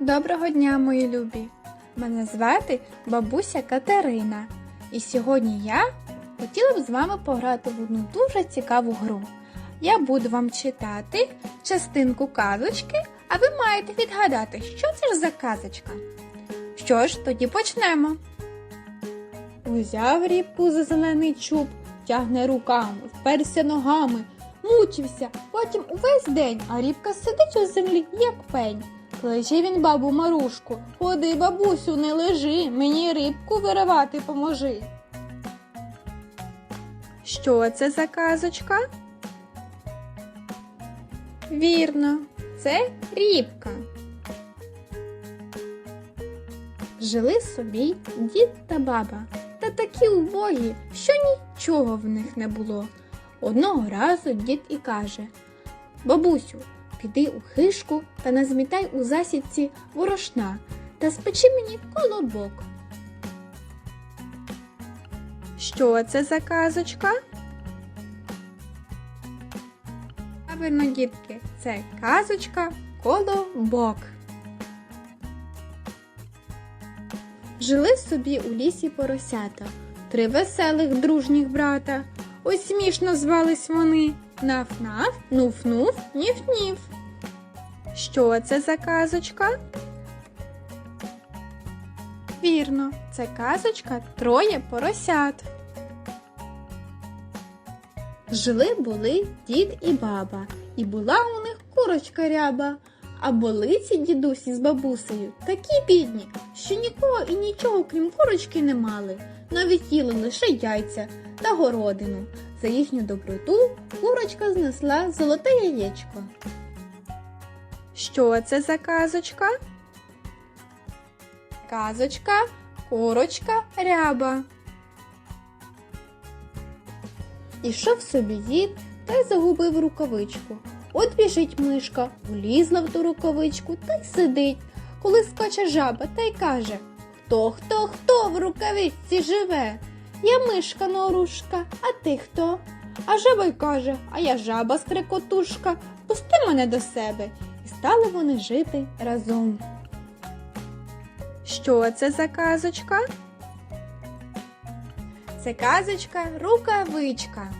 Доброго дня, мої любі! Мене звати бабуся Катерина. І сьогодні я хотіла б з вами пограти в одну дуже цікаву гру. Я буду вам читати частинку казочки, а ви маєте відгадати, що це ж за казочка. Що ж, тоді почнемо. Узяв рібку за зелений чуб, тягне руками, вперся ногами, мучився, потім увесь день, а рібка сидить у землі, як пень. Кличе він бабу Марушку. Ходи, бабусю, не лежи, мені рибку виривати поможи. Що це за казочка? Вірно, це рібка. Жили собі дід та баба, та такі убогі, що нічого в них не було. Одного разу дід і каже Бабусю, піди у хишку та назмітай у засідці ворошна та спечи мені колобок. Що це за казочка? Правильно, дітки, це казочка колобок. Жили собі у лісі поросята, три веселих дружніх брата. Ось смішно звались вони Наф-наф, нуф-нуф, ніф-ніф. Що це за казочка? Вірно, це казочка троє поросят. Жили були дід і баба, і була у них курочка ряба. А були ці дідусі з бабусею такі бідні, що нікого і нічого, крім курочки, не мали, навіть їли лише яйця та городину. За їхню доброту курочка знесла золоте яєчко. Що це за казочка? Казочка, курочка, ряба. Ішов собі дід та й загубив рукавичку. От біжить мишка, влізла в ту рукавичку та й сидить, коли скаче жаба та й каже Хто, хто, хто в рукавичці живе? Я мишка норушка, а ти хто? А жаба й каже, а я жаба стрекотушка, пусти мене до себе. І стали вони жити разом. Що це за казочка? Це казочка рукавичка.